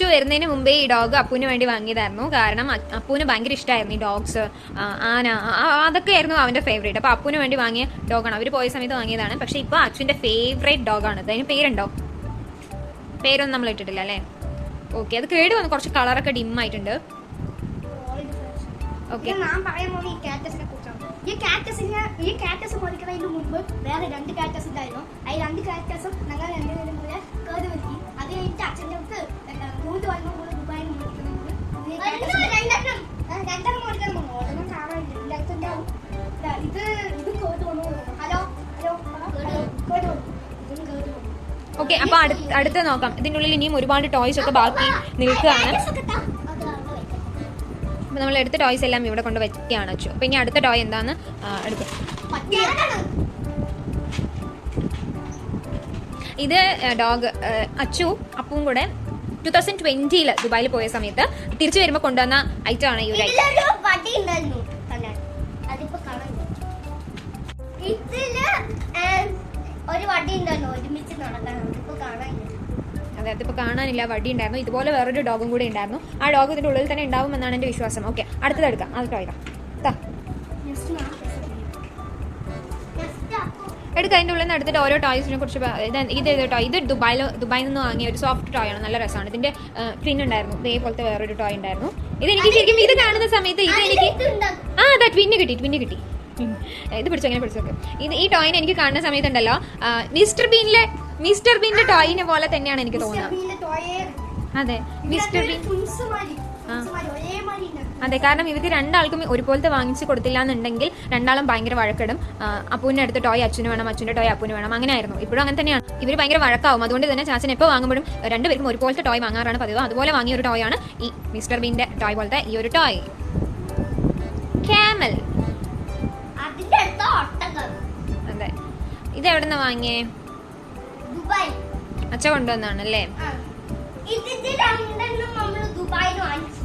അച്ചു വരുന്നതിന് മുമ്പേ ഈ ഡോഗ് അപ്പുവിന് വേണ്ടി വാങ്ങിയതായിരുന്നു. കാരണം അപ്പുവിന് ഭയങ്കര ഇഷ്ടമായിരുന്നു ഈ ഡോഗ്സ്. ആന അതൊക്കെ ആയിരുന്നു അവന്റെ ഫേവറേറ്റ് അപ്പൊ അപ്പുവിന് വേണ്ടി വാങ്ങിയ ഡോഗാണ്. അവർ പോയ സമയത്ത് വാങ്ങിയതാണ്. പക്ഷെ ഇപ്പൊ അച്ചുവിന്റെ ഫേവറേറ്റ് ഡോഗാണ്. അതിന് പേരുണ്ടോ? പേരൊന്നും നമ്മൾ ഇട്ടിട്ടില്ല അല്ലേ? ഓക്കെ അത് കേട് വന്ന്. കുറച്ച് കളറൊക്കെ ഡിം ആയിട്ടുണ്ട്. ഓക്കെ ഞാൻ പറയാൻ പോകുന്ന ഈ കാറ്റസിനെ ഈ കാറ്റസിനെ ഈ കാറ്റസ് മുറിക്കുന്നതിന് മുമ്പ് വേറെ രണ്ട് കാറ്റസ് ഉണ്ടായിരുന്നു ആ രണ്ട് കാറ്റസും ഞങ്ങൾ രണ്ടുപേരും കൂടെ കേട് വരുത്തി അത് അച്ഛന്റെ അടുത്ത് മൂന്ന് വരുമ്പോൾ കൂടെ ദുബായിൽ മുറിക്കുന്നത് രണ്ടെണ്ണം കാണാനില്ല ഇത് ഇത് വന്നു ഹലോ ഹലോ വന്നു ഇതും വന്നു ഓക്കെ അപ്പൊ അടുത്ത നോക്കാം ഇതിന്റെ ഉള്ളിൽ ഇനിയും ഒരുപാട് ടോയ്സ് ഒക്കെ ബാക്കി നിൽക്കുകയാണ് അപ്പൊ നമ്മൾ എടുത്ത ടോയ്സ് എല്ലാം ഇവിടെ കൊണ്ട് വെക്കുകയാണ് അച്ചു അപ്പൊ ഇനി അടുത്ത ടോയ് എന്താന്ന് എടുക്കാം എടുക്കും ഇത് ഡോഗ് അച്ചു അപ്പും കൂടെ ടൂ തൗസൻഡ് ട്വന്റിയിൽ ദുബായിൽ പോയ സമയത്ത് തിരിച്ചു വരുമ്പോൾ കൊണ്ടുവന്ന ഐറ്റം ആണ് ഈ ഒരു ഒരു വടി ഉണ്ടായിരുന്നു ഒരുമിച്ച് നടക്കാൻ കാണാനില്ല അതെ അതിപ്പോ കാണാനില്ല. വടി ഉണ്ടായിരുന്നു ഇതുപോലെ വേറൊരു ഡോഗും കൂടി ഉണ്ടായിരുന്നു. ആ ഡോഗ് ഇതിന്റെ ഉള്ളിൽ തന്നെ ഉണ്ടാവും എന്നാണ് എന്റെ വിശ്വാസം. ഓക്കെ അടുത്തത് എടുക്കാം. അത് ടോയ് എടുക്കുക അതിന്റെ ഉള്ളിൽ നിന്ന് എടുത്തിട്ട് ഓരോ ടോയ്സിനെ കുറിച്ച് ഇത് ഇത് ടോയ് ഇത് ദുബായിൽ ദുബായിൽ നിന്ന് വാങ്ങിയ ഒരു സോഫ്റ്റ് ടോയ് ആണ് നല്ല രസമാണ് ഇതിന്റെ ട്വിൻ ഉണ്ടായിരുന്നു ഇതേപോലത്തെ വേറൊരു ടോയ് ഉണ്ടായിരുന്നു ഇത് എനിക്ക് ശരിക്കും ഇത് കാണുന്ന സമയത്ത് ഇത് എനിക്ക്. ആ അതാ ട്വിന്ന് കിട്ടി ട്വിന്ന് കിട്ടി. ഇത് പിടിച്ചു അങ്ങനെ പിടിച്ചു ഇത് ഈ ടോയിനെ എനിക്ക് കാണുന്ന സമയത്തുണ്ടല്ലോ മിസ്റ്റർ ബീനിലെ മിസ്റ്റർ ബീനിന്റെ ടോയിനെ പോലെ തന്നെയാണ് എനിക്ക് തോന്നുന്നത് അതെ മിസ്റ്റർ ബീൻ. ആ. അതെ കാരണം ഇവർക്ക് രണ്ടാൾക്കും ഒരുപോലത്തെ വാങ്ങിച്ച് കൊടുത്തില്ല എന്നുണ്ടെങ്കിൽ രണ്ടാളും ഭയങ്കര വഴക്കിടും. അപ്പൂവിന്റെ അടുത്ത് ടോയ് അച്ഛന് വേണം അച്ഛന്റെ ടോയ് അപ്പൂന് വേണം അങ്ങനെ ആയിരുന്നു ഇപ്പോഴും അങ്ങനെ തന്നെയാണ്. ഇവർ ഭയങ്കര വഴക്കാവും. അതുകൊണ്ട് തന്നെ ചാച്ചൻ എപ്പോൾ വാങ്ങുമ്പോഴും രണ്ടുപേർക്കും ഒരുപോലത്തെ ടോയ് വാങ്ങാറാണ് പതിവ്. അതുപോലെ വാങ്ങിയ ഒരു ടോയാണ് ഈ മിസ്റ്റർ ബീന്റെ ടോയ് പോലത്തെ ഈ ഒരു ടോയ്. ക്യാമൽ. അതെ. ഇത് എവിടെ നിന്ന് വാങ്ങിയേ അച്ഛ കൊണ്ടുവന്നാണ് അല്ലേ ഇതിന്റെ രണ്ടെണ്ണം നമ്മൾ ദുബായിൽ വാങ്ങിച്ചു.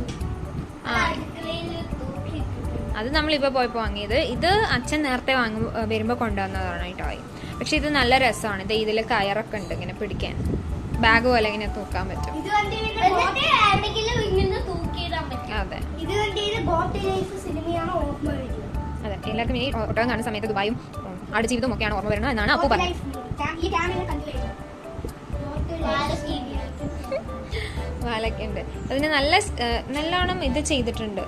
അത് നമ്മളിപ്പോൾ പോയപ്പോൾ വാങ്ങിയത്. ഇത് അച്ഛൻ നേരത്തെ വാങ്ങും വരുമ്പോൾ കൊണ്ടുവന്നതാണ് ഈ ടോയ്. പക്ഷെ ഇത് നല്ല രസമാണ്. ഇത് ഇതിൽ കയറൊക്കെ ഉണ്ട് ഇങ്ങനെ പിടിക്കാൻ. ബാഗ് പോലെ ഇങ്ങനെ തൂക്കാൻ പറ്റും. അതെ. അതെ. എല്ലാവർക്കും ഈ ഓട്ടോ കാണുന്ന സമയത്ത് ദുബായും ആട് ജീവിതം ഒക്കെയാണ് ഓർമ്മ വരുന്നത് എന്നാണ് അപ്പു ഗോട്ട് പറഞ്ഞത് വാലൊക്കെ ഉണ്ട് അതിന് നല്ല നല്ലോണം ഇത് ചെയ്തിട്ടുണ്ട്.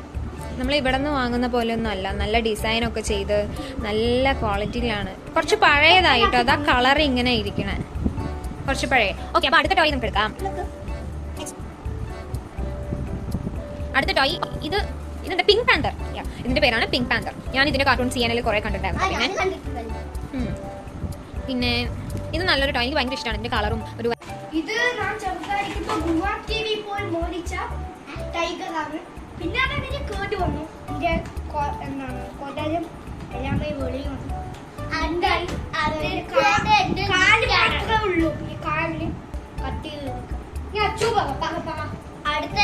നമ്മൾ ഇവിടെ നിന്ന് വാങ്ങുന്ന പോലെ ഒന്നും അല്ല നല്ല ഡിസൈനൊക്കെ ചെയ്ത് നല്ല ക്വാളിറ്റിയിലാണ്. കുറച്ച് പഴയതായിട്ടോ? അതാ കളർ ഇങ്ങനെ ഇരിക്കണേ. കുറച്ച് പഴയ. ഓക്കെ അപ്പൊ അടുത്ത ടോയ് നമുക്ക് എടുക്കാം. അടുത്ത ടോയ് ഇത് ഇതെന്താ? Pink panther. ഇതിന്റെ പേരാണ് പിങ്ക് പാന്തർ. ഞാൻ ഇതിന്റെ കാർട്ടൂൺ ചെയ്യാനിൽ കുറെ കണ്ടിട്ടുണ്ടായിരുന്നു. പിന്നെ? പിന്നെ ഇത് നല്ലൊരു ടോയ്. എനിക്ക് ഭയങ്കര ഇഷ്ടമാണ് ഇതിന്റെ കളറും ഒരു ഇത് ഞാൻ ടൈഗറാണ് പിന്നെ അത് അതിന് കേട്ട് വന്നു. എന്താണ് കൊടലും എല്ലാം പോയി വെളി വന്നു ഉള്ളൂ. ഈ കാലിന് കട്ട് ഞാൻ അച്ചു പറ പറ പറ. അടുത്ത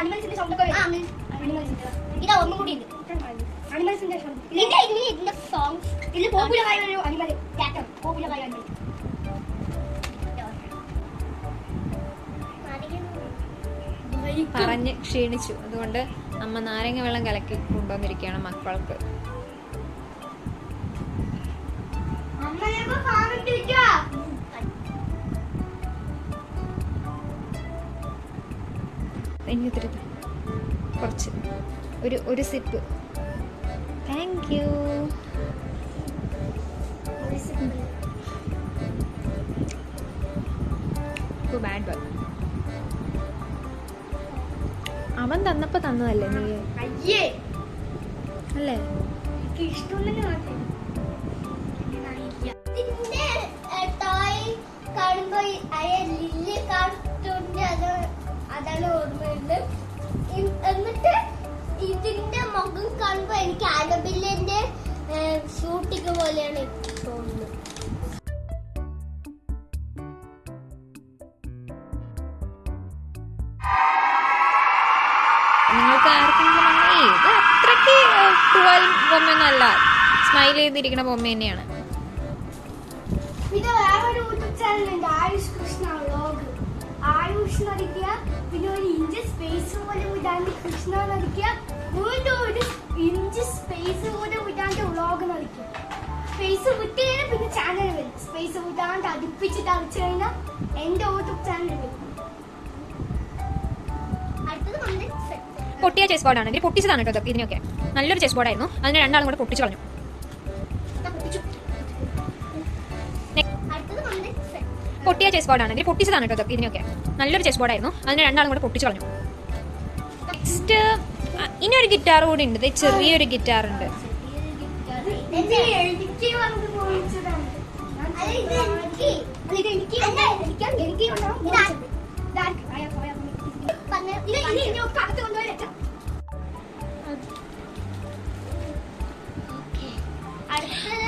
അനിമൽസിന്റെ സൗണ്ടൊക്കെ അനിമൽസിന്റെ ഇതാ ഒന്നും കൂടി ഉണ്ട് അനിമൽസിന്റെ ഇതിന്റെ ഇനി ഇതിന്റെ സോങ്സ് ഇതിൽ പോപ്പുലർ ആയ ഒരു അനിമൽ ക്യാറ്റർ പോപ്പുലർ ആയ അനിമൽ പറഞ്ഞ് ക്ഷീണിച്ചു. അതുകൊണ്ട് അമ്മ നാരങ്ങ വെള്ളം കലക്കി കൊണ്ടുവന്നിരിക്കുകയാണ് മക്കൾക്ക്. ഇനി കുറച്ച്. ഒരു ഒരു sip thank you bad boy അവൻ തന്നപ്പോ തന്നതല്ലേ നീ? അയ്യേ! അല്ലേ? ലില്ലി അത് അതാണ് ഓർമ്മ എന്നിട്ട് ഇതിന്റെ മുഖം കാണുമ്പോ എനിക്ക് അനബില്ലിന്റെ ഷൂട്ടിങ് പോലെയാണ് തോന്നുന്നത്. നിങ്ങൾക്ക് ആർക്കെങ്കിലും അങ്ങനെ "ഏയ്, ഇത് ബൊമ്മയൊന്നും അല്ല സ്മൈൽ ചെയ്തിരിക്കുന്ന ബൊമ്മ തന്നെയാണ്. വരയ്ക്കുക പിന്നെ ഒരു ഇഞ്ച് സ്പേസ് പോലെ വിടാണ്ട് കൃഷ്ണ വരയ്ക്കുക വീണ്ടും ഒരു ഇഞ്ച് സ്പേസ് പോലെ വിടാണ്ട് വ്ളോഗ് വരയ്ക്കുക സ്പേസ് വിട്ട് കഴിഞ്ഞാൽ പിന്നെ ചാനൽ വരും. സ്പേസ് വിടാണ്ട് അടുപ്പിച്ചിട്ട് അടിച്ചു കഴിഞ്ഞാൽ എന്റെ യൂട്യൂബ് ചാനൽ വരും. പൊട്ടിയ ചെസ് ബോർഡാണ് ഇവർ പൊട്ടിച്ചതാണ് കേട്ടോ ഇതിനൊക്കെ നല്ലൊരു ചെസ് ബോർഡായിരുന്നു അതിന് രണ്ടാളും കൂടെ പൊട്ടിച്ചു കളഞ്ഞു. പൊട്ടിയ ചെസ് ബോർഡാണ് ഇതിൽ പൊട്ടിച്ചതാണ് കേട്ടോ ഇതിനൊക്കെ നല്ലൊരു ചെസ് ബോർഡായിരുന്നു അതിന് രണ്ടാളും കൂടെ പൊട്ടിച്ചു കളഞ്ഞു. നെക്സ്റ്റ് ഇനി ഒരു ഗിറ്റാർ കൂടി ഉണ്ട്. ചെറിയൊരു ഗിറ്റാർ ഉണ്ട്.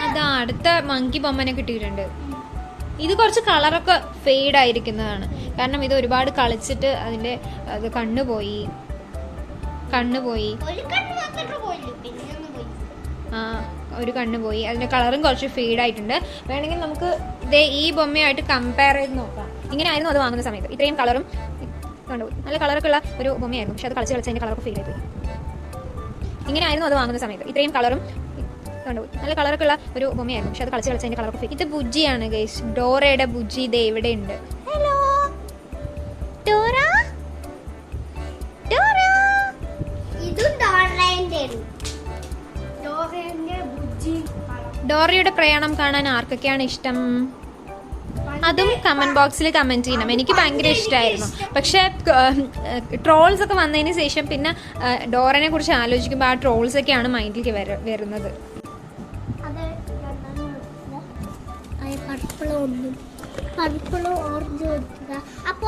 അതാ അടുത്ത മങ്കി ബൊമ്മനെ കിട്ടിയിട്ടുണ്ട്. ഇത് കുറച്ച് കളറൊക്കെ ഫെയ്ഡ് ആയിരിക്കുന്നതാണ്. കാരണം ഇത് ഒരുപാട് കളിച്ചിട്ട് അതിന്റെ അത് കണ്ണ് പോയി. കണ്ണ് പോയി. ആ ഒരു കണ്ണ് പോയി. അതിന്റെ കളറും കുറച്ച് ഫെയ്ഡ് ആയിട്ടുണ്ട്. വേണമെങ്കിൽ നമുക്ക് ഇതേ ഈ ബൊമ്മയായിട്ട് കമ്പയർ ചെയ്ത് നോക്കാം. ഇങ്ങനെ ആയിരുന്നു അത് വാങ്ങുന്ന സമയത്ത്. ഇത്രയും കളറും കണ്ടുപോയി നല്ല കളറൊക്കെ ഉള്ള ഒരു ബൊമ്മയായിരുന്നു. പക്ഷെ അത് കളിച്ച് കളിച്ച് അതിന്റെ കളറൊക്കെ ഫെയ്ഡ് ആയി പോയി. ഇങ്ങനെ ആയിരുന്നു അത് വാങ്ങുന്ന സമയത്ത്. ഇത്രയും കളറും കണ്ടുപോയി നല്ല കളറൊക്കെ ഉള്ള ഒരു ഭൂമിയായിരുന്നു. പക്ഷെ അത് കളിച്ച് കളിച്ച് അതിന്റെ കളറൊക്കെ ഒക്കെ ഇത് ബുജിയാണ് ഗൈസ് ഡോറയുടെ ബുജി ഇത് എവിടെ ഉണ്ട്. Hello Dora? ഡോറ? ഇതും. ഡോറയുടെ പ്രയാണം കാണാൻ ആർക്കൊക്കെയാണ് ഇഷ്ടം? അതും കമന്റ് ബോക്സിൽ കമന്റ് ചെയ്യണം. എനിക്ക് ഭയങ്കര ഇഷ്ടമായിരുന്നു പക്ഷെ ട്രോൾസ് ഒക്കെ വന്നതിന് ശേഷം പിന്നെ ഡോറിനെ ഡോറനെ കുറിച്ച് ആലോചിക്കുമ്പോൾ ആ ട്രോൾസ് ഒക്കെയാണ് മൈൻഡിലേക്ക് വരുന്നത്. ഒന്നും. പർപ്പിളോ ഓറഞ്ച് കൊടുക്കുക അപ്പൊ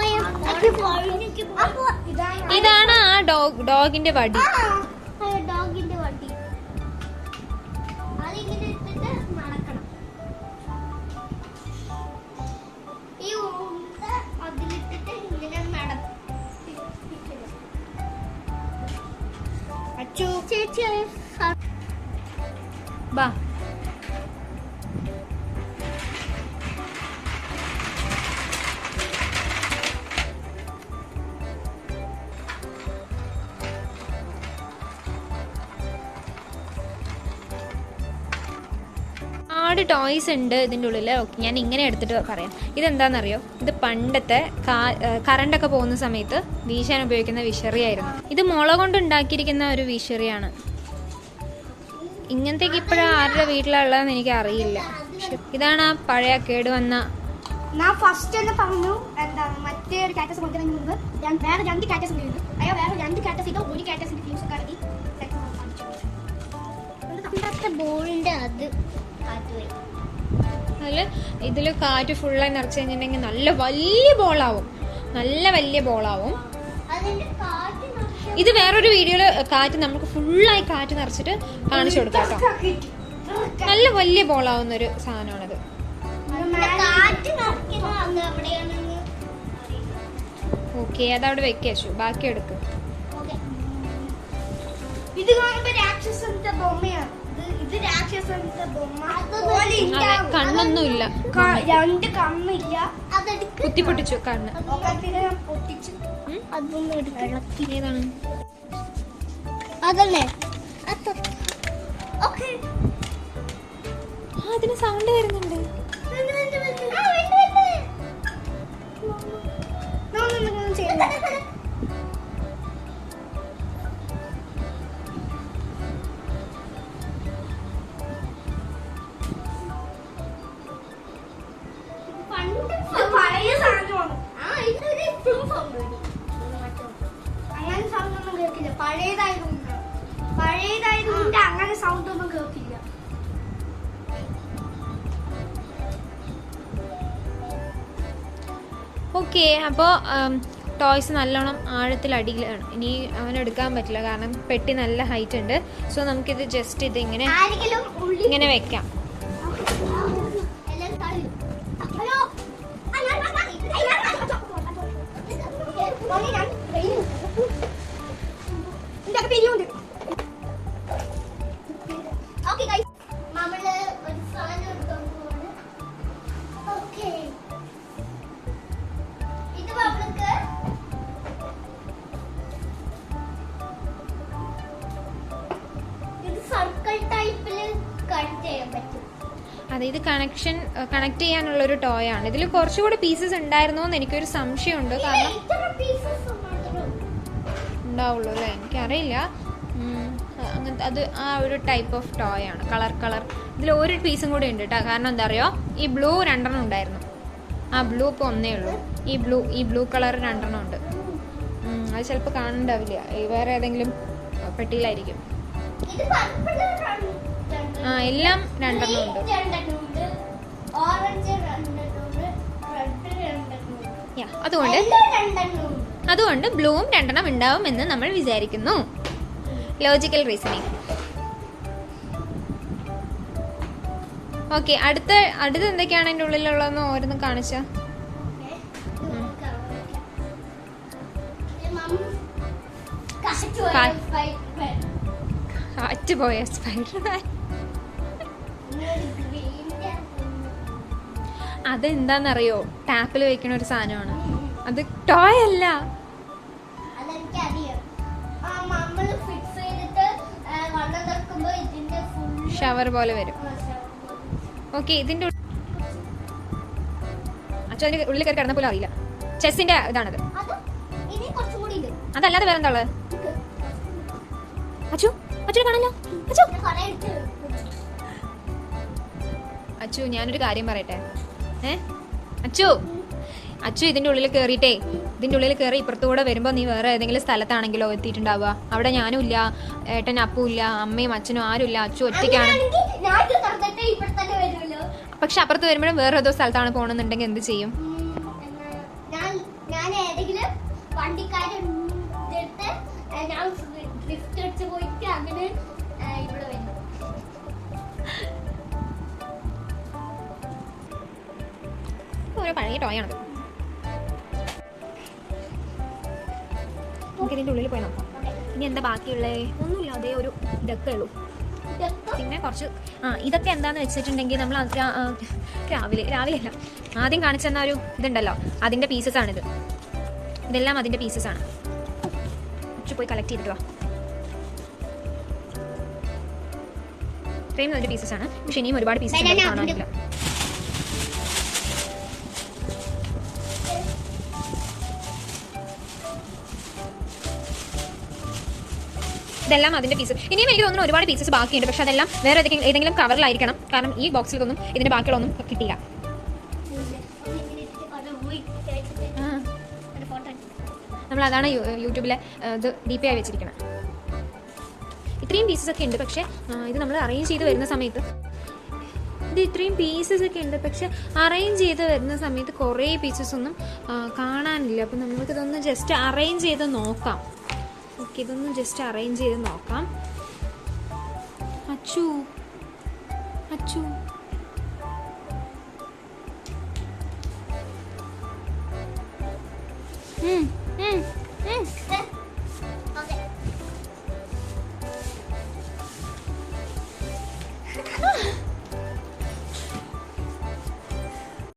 അപ്പൊ ഇതാണ്. ആ ഡോഗ് ഡോഗിന്റെ വടി. ഡോഗിന്റെ വടി. അതിങ്ങനെ ഇട്ടിട്ട് നടക്കണം. ഈ അതിലിട്ടിട്ട് ഇങ്ങനെ അച്ചു. ചേച്ചി ബാ. ഒരുപാട് ടോയ്സ് ഉണ്ട് ഇതിന്റെ ഉള്ളിൽ ഓക്കെ ഞാൻ ഇങ്ങനെ എടുത്തിട്ട് പറയാം. ഇതെന്താണെന്നറിയോ ഇത് പണ്ടത്തെ കറണ്ടൊക്കെ പോകുന്ന സമയത്ത് വീശാൻ ഉപയോഗിക്കുന്ന വിഷറിയായിരുന്നു ഇത് മുള കൊണ്ട് ഉണ്ടാക്കിയിരിക്കുന്ന ഒരു വിഷറിയാണ് ഇങ്ങനത്തേക്ക് ഇപ്പോഴും ആരുടെ വീട്ടിലുള്ളതെന്ന് എനിക്ക് അറിയില്ല. ഇതാണ് ആ പഴയ കേട് വന്ന ഞാൻ ഫസ്റ്റ് തന്നെ പറഞ്ഞു എന്താണ് മറ്റേ ഒരു കാറ്റസ് കൊടുക്കുന്നതിന് മുമ്പ് ഞാൻ വേറെ രണ്ട് കാറ്റസ് ഉണ്ടായിരുന്നു അയ്യോ വേറെ രണ്ട് കാറ്റസ് ഇതോ ഒരു കാറ്റസിന്റെ ഫ്യൂസ് പണ്ടത്തെ ബോളിന്റെ അത്. അതിൽ ഇതിൽ കാറ്റ് ഫുള്ളായി നിറച്ച് കഴിഞ്ഞിട്ടുണ്ടെങ്കിൽ നല്ല വലിയ ബോളാവും നല്ല വലിയ ബോളാവും ഇത് വേറൊരു വീഡിയോയിൽ കാറ്റ് നമുക്ക് ഫുള്ളായി കാറ്റ് നിറച്ചിട്ട് കാണിച്ചു കൊടുക്കാം നല്ല വലിയ ബോളാവുന്ന ഒരു സാധനമാണത്. ഓക്കെ അതവിടെ വെക്കു ബാക്കി എടുക്കും. ഇത് കാണുമ്പോ രാക്ഷസന്റെ ബൊമ്മയാണ്. ഇത് രാക്ഷസന്റെ ബൊമ്മ. കണ്ണൊന്നുമില്ല രണ്ട് കണ്ണില്ല കുത്തി പൊട്ടിച്ചു കണ്ണ്. പൊട്ടിച്ചു? അതൊന്നും അതല്ലേ? ഓക്കെ. ആ അതിന് സൗണ്ട് വരുന്നുണ്ട്. പഴയ ഓക്കെ അപ്പോൾ ടോയ്സ് നല്ലോണം ആഴത്തിൽ അടിയിലാണ് ഇനി അവൻ എടുക്കാൻ പറ്റില്ല കാരണം പെട്ടി നല്ല ഹൈറ്റ് ഉണ്ട് സോ നമുക്കിത് ജസ്റ്റ് ഇത് ഇങ്ങനെ ഇങ്ങനെ വെക്കാം കണക്ഷൻ കണക്ട് ചെയ്യാനുള്ള ഒരു ടോയ് ആണ്. ഇതിൽ കുറച്ചുകൂടി പീസസ് ഉണ്ടായിരുന്നോ എന്ന് എനിക്കൊരു സംശയമുണ്ട്. കാരണം ഉണ്ടാവുള്ളൂ അല്ലേ? എനിക്കറിയില്ല. അങ്ങനത്തെ അത് ആ ഒരു ടൈപ്പ് ഓഫ് ടോയ് ആണ്. കളർ കളർ ഇതിൽ ഒരു പീസും കൂടി ഉണ്ട് കേട്ടോ കാരണം എന്താ അറിയോ? ഈ ബ്ലൂ രണ്ടെണ്ണം ഉണ്ടായിരുന്നു. ആ ബ്ലൂ ഇപ്പോൾ ഒന്നേ ഉള്ളൂ. ഈ ബ്ലൂ ഈ ബ്ലൂ കളർ രണ്ടെണ്ണം ഉണ്ട്. അത് ചിലപ്പോൾ കാണണ്ടാവില്ല വേറെ ഏതെങ്കിലും പെട്ടിയിലായിരിക്കും. ആ എല്ലാം രണ്ടെണ്ണം ഉണ്ട്. അതുകൊണ്ട് അതുകൊണ്ട് ബ്ലൂവും രണ്ടെണ്ണം ഉണ്ടാവും എന്ന് നമ്മൾ വിചാരിക്കുന്നു. ലോജിക്കൽ റീസണിങ് ഓക്കെ അടുത്ത അടുത്ത് എന്തൊക്കെയാണ് അതിന്റെ ഉള്ളിലുള്ളതെന്ന് ഓരോന്ന് കാണിച്ച? കാറ്റ് പോയ സ്പൈഡർമാൻ അതെന്താണെന്നറിയോ ടാപ്പിൽ വെക്കണ ഒരു സാധനമാണ്. അത് ടോയ് അല്ല. ഷവർ പോലെ വരും. ഓക്കെ ഇതിന്റെ അച്ഛൻ അതിന്റെ ഉള്ളിൽ കയറി കിടന്ന പോലും അറിയില്ല. ചെസ്സിന്റെ ഇതാണത്. അതല്ലാതെ വേറെന്താ ഉള്ളത്? അച്ചു അച്ചു കാണല്ലോ അച്ചു അച്ചു ഞാനൊരു കാര്യം പറയട്ടെ? ഏ? അച്ചു അച്ചു ഇതിന്റെ ഉള്ളിൽ കയറിയിട്ടേ ഇതിന്റെ ഉള്ളിൽ കയറി ഇപ്പുറത്തുകൂടെ വരുമ്പോൾ നീ വേറെ ഏതെങ്കിലും സ്ഥലത്താണെങ്കിലോ എത്തിയിട്ടുണ്ടാവുക. അവിടെ ഞാനും ഇല്ല ഏട്ടൻ അപ്പും ഇല്ല അമ്മയും അച്ഛനും ആരും ഇല്ല അച്ചു ഒറ്റയ്ക്കാണ്. പക്ഷെ അപ്പുറത്ത് വരുമ്പോഴും വേറെ ഏതോ സ്ഥലത്താണ് പോകണമെന്നുണ്ടെങ്കിൽ എന്ത് ചെയ്യും? ഞാൻ ഞാൻ ഏതെങ്കിലും വണ്ടിക്കാരൻ ഞാൻ ഡ്രിഫ്റ്റ് അടിച്ച് പോയിട്ട് അങ്ങനെ ഓരോ പഴയ ടോയാണ് നമുക്ക് ഇതിന്റെ ഉള്ളിൽ പോയി നോക്കാം. ഇനി എന്താ ബാക്കിയുള്ളത് ഒന്നുമില്ല അതേ ഒരു ഇതൊക്കെ ഉള്ളൂ. പിന്നെ കുറച്ച് ആ ഇതൊക്കെ എന്താന്ന് വെച്ചിട്ടുണ്ടെങ്കിൽ നമ്മൾ രാവിലെ രാവിലെ അല്ല. ആദ്യം കാണിച്ചു തന്ന ഒരു ഇതുണ്ടല്ലോ അതിന്റെ പീസസ് ആണിത്. ഇതെല്ലാം അതിന്റെ പീസസ് ആണ്. കുറച്ച് പോയി കളക്ട് ചെയ്തിട്ട് വാ. ഇത്രയും നല്ലൊരു പീസസ് ആണ്. പക്ഷെ ഇനിയും ഒരുപാട് പീസസ് കാണാനില്ല ഇതെല്ലാം അതിന്റെ പീസ് ഇനിയും എനിക്ക് തോന്നുന്നു ഒരുപാട് പീസസ് ബാക്കിയുണ്ട്. പക്ഷെ അതെല്ലാം വേറെ ഏതെങ്കിലും കവറിലായിരിക്കണം കാരണം ഈ ബോക്സിലൊന്നും ഇതിന്റെ ബാക്കിയുള്ളൊന്നും ഒന്നും കിട്ടില്ല നമ്മൾ അതാണ് യൂട്യൂബിലെ ഇത് ഡി പി ആയി വെച്ചിരിക്കുന്നത്. ഇത്രയും പീസസ് ഒക്കെ ഉണ്ട്. പക്ഷെ ഇത് നമ്മൾ അറേഞ്ച് ചെയ്ത് വരുന്ന സമയത്ത് ഇത് ഇത്രയും പീസസ് ഒക്കെ ഉണ്ട്. പക്ഷെ അറേഞ്ച് ചെയ്ത് വരുന്ന സമയത്ത് കുറേ പീസസ് ഒന്നും കാണാനില്ല. അപ്പം നമ്മൾക്കിതൊന്ന് ജസ്റ്റ് അറേഞ്ച് ചെയ്ത് നോക്കാം. ഇതൊന്ന് ജസ്റ്റ് അറേഞ്ച് ചെയ്ത് നോക്കാം. അച്ചു. അച്ചു. ഉം, ഉം.